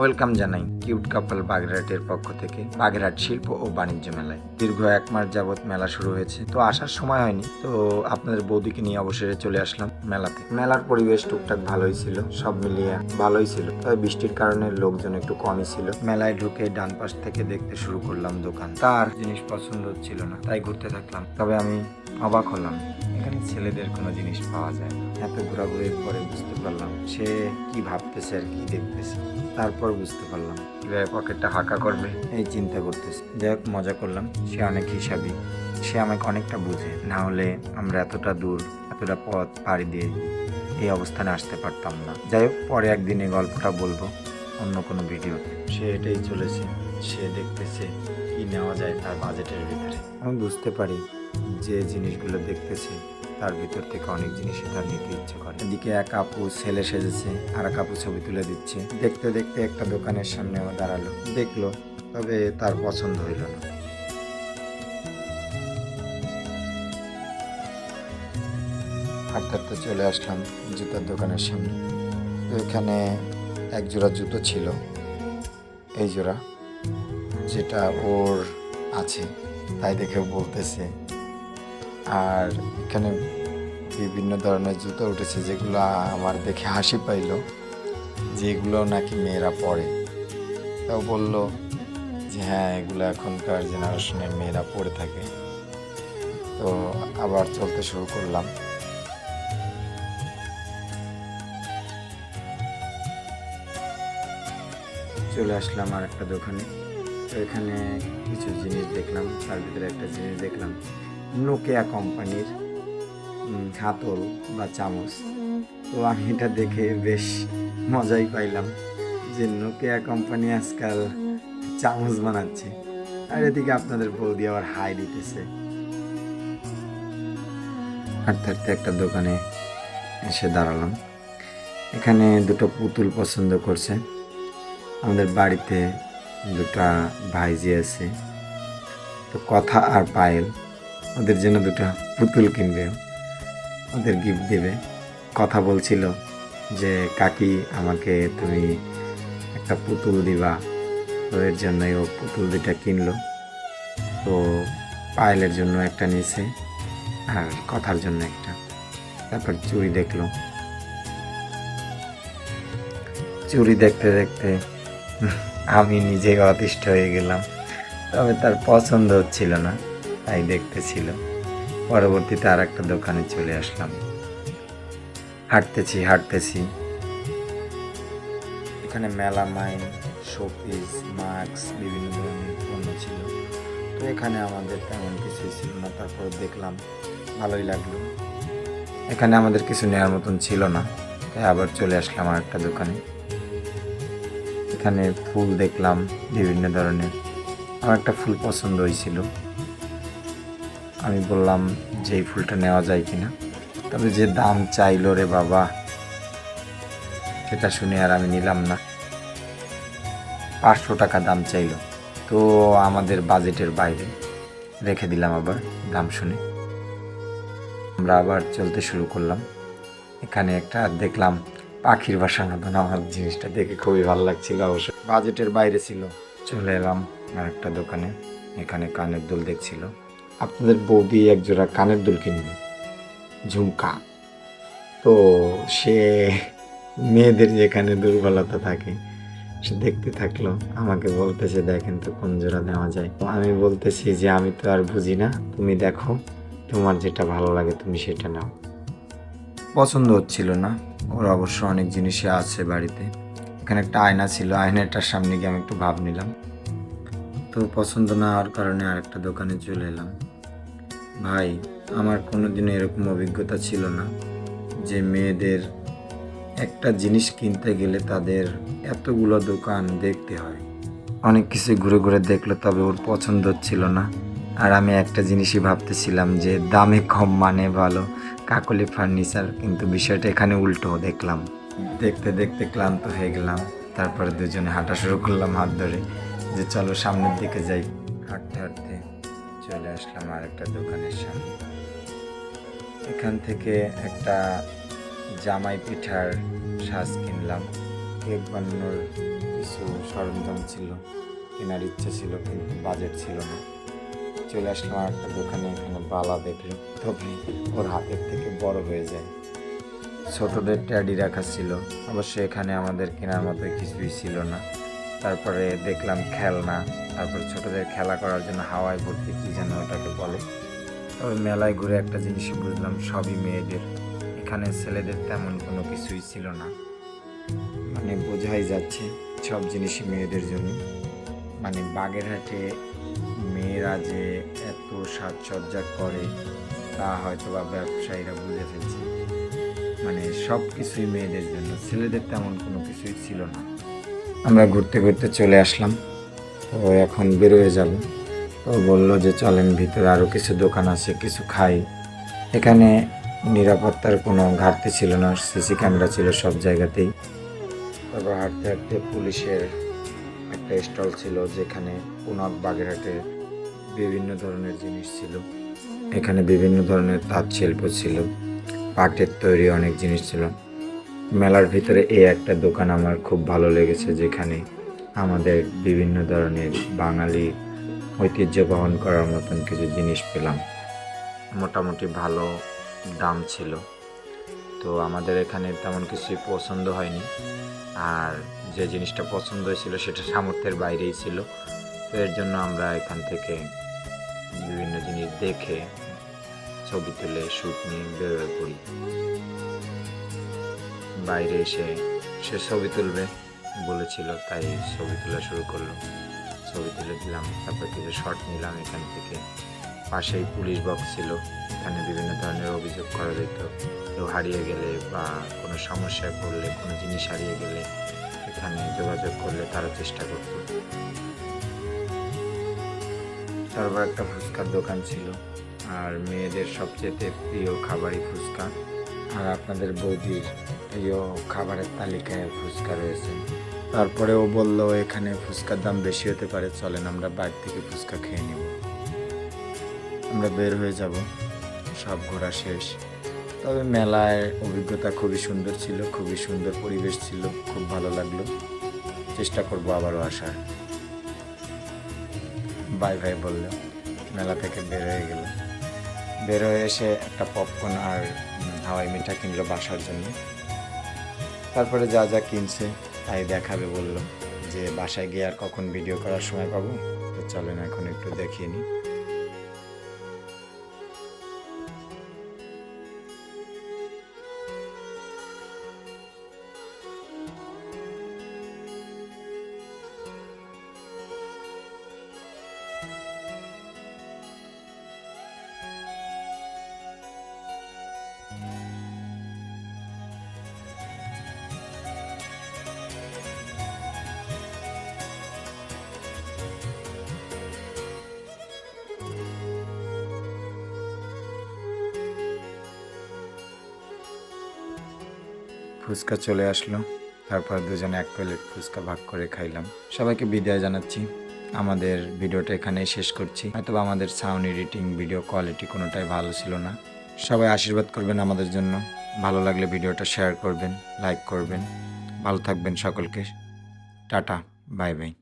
Welcome জানাই cute couple বাগেরহাটের পক্ষ থেকে, বাগেরহাট শিল্প ও বাণিজ্য মেলায়। দীর্ঘ এক মাস যাবৎ মেলা শুরু হয়েছে, তো আসার সময় হয়নি, তো আপনাদের বৌদিকে নিয়ে অবসরে চলে আসলাম মেলাতে। মেলার পরিবেশ টুকটাক ভালোই ছিল, সব মিলিয়ে ভালোই ছিল, তবে বৃষ্টির কারণে লোকজন একটু কমই ছিল। মেলায় ঢুকে ডান পাশ থেকে দেখতে শুরু করলাম দোকান। তার জিনিস পছন্দ হচ্ছিল না, তাই ঘুরতে থাকলাম, তবে আমি অবাক হলাম। এখানে ছেলেদের কোনো জিনিস পাওয়া যায় না। এত ঘোরাঘুরির পরে বুঝতে পারলাম সে কি ভাবতেছে আর কি দেখতেছে। তারপর বুঝতে পারলাম। পকেটটা হাঁকা করবে। এই চিন্তা করতেছে। যাই হোক, মজা করলাম। সে অনেক হিসাবই সে আমাকে অনেকটা বুঝে। না হলে আমরা এতটা দূর, এতটা পথ পাড়ি দিয়ে এই অবস্থানে আসতে পারতাম না। যাই হোক, পরে একদিন এই গল্পটা বলব অন্য কোনো ভিডিওতে। সে এটাই চলেছে। সে দেখতেছে কি নেওয়া যায় তার বাজেটের ভিতরে। আমি বুঝতে পারি যে জিনিসগুলো দেখতেছে তার ভিতর থেকে অনেক জিনিসই তার নিতে ইচ্ছে করে। এদিকে এক আপু ছেলে সেজেছে আর এক আপু ছবি তুলে দিচ্ছে। দেখতে দেখতে একটা দোকানের সামনে দাঁড়াল। দেখল, তবে তার পছন্দ হইল না। হাঁটতে হাঁটতে চলে আসলাম জুতার দোকানের সামনে। তো এখানে এক জোড়া জুতো ছিল। এই জোড়া, যেটা ওর আছে, তাই দেখে বলতেছে আর এখানে বিভিন্ন ধরনের জুতো উঠেছে যেগুলো আমার দেখে হাসি পাইলো, যেগুলো নাকি মেয়েরা পরে। তাও বলল যে হ্যাঁ এগুলো এখনকার জেনারেশনের মেয়েরা পরে থাকে। তো আবার চলতে শুরু করলাম। চলে আসলাম আর একটা দোকানে। তো এখানে কিছু জিনিস দেখলাম, তার ভিতরে একটা জিনিস দেখলাম। নোকিয়া কোম্পানির হাতল বা চামচ। তো আমি এটা দেখে বেশ মজাই পাইলাম যে নোকিয়া কোম্পানি আজকাল চামচ বানাচ্ছে। আর এদিকে আপনাদের বৌদি আবার হাই দিতেছে। হাঁটতে একটা দোকানে এসে দাঁড়ালাম। এখানে দুটো পুতুল পছন্দ করছে। আমাদের বাড়িতে দুটা ভাইজি আছে। তো কথা আর পায়েল। ওদের জন্য দুটো পুতুল কিনবে। ওদের গিফট দেবে। কথা বলছিল যে, কাকি, আমাকে তুমি একটা পুতুল দিবা। এর জন্যই ও পুতুল দুটা কিনলো। তো পায়েলের জন্য একটা নিয়েছে আর কথার জন্য একটা। তারপর চুড়ি দেখল। চুড়ি দেখতে দেখতে আমি নিজে অতিষ্ঠ হয়ে গেলাম। তবে তার পছন্দ হচ্ছিল না। তাই দেখতেছিল। পরবর্তীতে আর একটা দোকানে চলে আসলাম। হাঁটতেছি হাঁটতেছি। এখানে মেলা, মাইন, শোপিস, মাস্ক, বিভিন্ন ধরনের পণ্য ছিল। তো এখানে আমাদের তেমন কিছুই ছিল না। তারপর দেখলাম, ভালোই লাগল। এখানে আমাদের কিছু নেওয়ার মতন ছিল না। তাই আবার চলে আসলাম আর একটা দোকানে। এখানে ফুল দেখলাম, বিভিন্ন ধরনের। আমার একটা ফুল পছন্দ হয়েছিল। আমি বললাম যে এই ফুলটা নেওয়া যায় কিনা। তবে যে দাম চাইলো রে বাবা, সেটা শুনে আর আমি নিলাম না। পাঁচশো টাকা দাম চাইলো। তো আমাদের বাজেটের বাইরে রেখে দিলাম আবার দাম শুনে। আমরা আবার চলতে শুরু করলাম। এখানে একটা দেখলাম পাখির বাসার মতন আমার জিনিসটা দেখে খুবই ভালো লাগছিল অবশ্য। বাজেটের বাইরে ছিল। চলে এলাম আর একটা দোকানে। এখানে কানের দুল দেখছিল। আপনাদের বৌদি এক জোড়া কানের দুল কিনবে। ঝুমকা। তো সে মেয়েদের যেখানে দুর্বলতা থাকে, সে দেখতে থাকল, আমাকে বলতেছে, দেখেন তো কোন জোড়া নেওয়া যায়। তো আমি বলতেছি যে, আমি তো আর বুঝি না, তুমি দেখো, তোমার যেটা ভালো লাগে তুমি সেটা নাও। পছন্দ হচ্ছিল না, ওর অবশ্য অনেক জিনিসই আছে বাড়িতে। এখানে একটা আয়না ছিল, আয়নাটার সামনে গিয়ে আমি একটু ভাব নিলাম। তো পছন্দ না হওয়ার কারণে আরেকটা দোকানে চলে এলাম। ভাই, আমার কোনোদিনও এরকম অভিজ্ঞতা ছিল না যে মেয়েদের একটা জিনিস কিনতে গেলে তাদের এতগুলো দোকান দেখতে হয়। অনেক কিছু ঘুরে ঘুরে দেখল তবে ওর পছন্দ হচ্ছিল না। আর আমি একটা জিনিসই ভাবতেছিলাম যে দামে কম মানে ভালো, কাকলি ফার্নিচার, কিন্তু বিষয়টা এখানে উল্টো দেখলাম। দেখতে দেখতে ক্লান্ত হয়ে গেলাম, তারপরে দুজনে হাঁটা শুরু করলাম হাত ধরে যে চলো সামনের দিকে যাই। হাঁটতে হাঁটতে চলে আসলাম আর একটা দোকানের সামনে এখান থেকে একটা জামাই পিঠার সাজ কিনলাম। কেক বানানোর কিছু সরঞ্জাম ছিল। কেনার ইচ্ছা ছিল কিন্তু বাজেট ছিল না। চলে আসলাম আর একটা দোকানে, এখানে বালা দেখল। তবে ওর হাতের থেকে বড় হয়ে যায়। ছোটদের ট্যাডি রাখা ছিল। অবশ্য এখানে আমাদের কেনার মতো কিছুই ছিল না। তারপরে দেখলাম খেলনা, তারপরে ছোটদের খেলা করার জন্য হাওয়ায় ভর্তি, কি যেন ওটাকে বলে। তবে মেলায় ঘুরে একটা জিনিস বুঝলাম, সবই মেয়েদের। এখানে ছেলেদের তেমন কোনো কিছুই ছিল না। মানে বোঝাই যাচ্ছে সব জিনিসই মেয়েদের জন্য। মানে বাগেরহাটে মেয়েরা যে এত সাজসজ্জা করে, তা হয়তো বা ব্যবসায়ীরা বুঝে ফেলছে। মানে সব কিছুই মেয়েদের জন্য, ছেলেদের তেমন কোনো কিছুই ছিল না। আমরা ঘুরতে ঘুরতে চলে আসলাম। তো এখন বেরোয় যাব তো বলল যে, চলেন, ভিতরে আরও কিছু দোকান আছে, কিছু খাই। এখানে নিরাপত্তার কোনো ঘাটতি ছিল না, সিসি ক্যামেরা ছিল সব জায়গাতেই। তারপর হাঁটতে হাঁটতে পুলিশের একটা স্টল ছিল, যেখানে পুনক বাগেরহাটের বিভিন্ন ধরনের জিনিস ছিল। এখানে বিভিন্ন ধরনের তাঁত শিল্প ছিল, পাটের তৈরি অনেক জিনিস ছিল। মেলার ভিতরে এই একটা দোকান আমার খুব ভালো লেগেছে, যেখানে আমাদের বিভিন্ন ধরনের বাঙালি ঐতিহ্য বহন করার মতন কিছু জিনিস পেলাম। মোটামুটি ভালো দাম ছিল। তো আমাদের এখানে তেমন কিছুই পছন্দ হয়নি। আর যে জিনিসটা পছন্দ হয়েছিল সেটা সামর্থ্যের বাইরেই ছিল। তো এর জন্য আমরা এখান থেকে বিভিন্ন জিনিস দেখে ছবি তুলে, শ্যুট নিয়ে বেরোয় পড়ি। বাইরে এসে সে ছবি তুলবে বলেছিল, তাই ছবি তোলা শুরু করল। ছবি তুলে দিলাম, তারপর কিছু শর্ট নিলাম এখান থেকে। পাশেই পুলিশ বক্স ছিল, এখানে বিভিন্ন ধরনের অভিযোগ করা যেত। কেউ হারিয়ে গেলে বা কোনো সমস্যায় পড়লে, কোনো জিনিস হারিয়ে গেলে এখানে যোগাযোগ করলে তারা চেষ্টা করতো। তারপর একটা ফুচকার দোকান ছিল, আর মেয়েদের সবচেয়ে প্রিয় খাবারই ফুচকা। আর আপনাদের বৌদির প্রিয় খাবারের তালিকায় ফুচকা রয়েছে। তারপরে ও বলল, এখানে ফুচকার দাম বেশি হতে পারে, চলেন আমরা বাইরে থেকে ফুচকা খেয়ে নিব। আমরা বের হয়ে যাব। সব ঘোরা শেষ। তবে মেলায় অভিজ্ঞতা খুবই সুন্দর ছিল, খুবই সুন্দর পরিবেশ ছিল, খুব ভালো লাগল। চেষ্টা করব আবারও আসার। বাই ভাই বলল, মেলা থেকে বের হয়ে গেল বের হয়ে এসে একটা পপকর্ন আর হাওয়াই মিঠা কিনলো বাসার জন্য। তারপরে যা যা কিনছে তাই দেখাবে বলল যে বাসায় গিয়ে আর কখন ভিডিও করার সময় পাবো? তো চলেন এখন একটু দেখিয়ে নিই। ফুচকা চলে আসলো। তারপর দুজনে এক প্লেট ফুচকা ভাগ করে খাইলাম। সবাইকে বিদায় জানাচ্ছি। আমাদের ভিডিওটা এখানেই শেষ করছি। হয়তো আমাদের সাউন্ড এডিটিং ভিডিও কোয়ালিটি কোনোটাই ভালো ছিল না। সবাই আশীর্বাদ করবেন আমাদের জন্য। ভালো লাগলে ভিডিওটা শেয়ার করবেন লাইক করবেন। ভালো থাকবেন সকলকে। Tata bye bye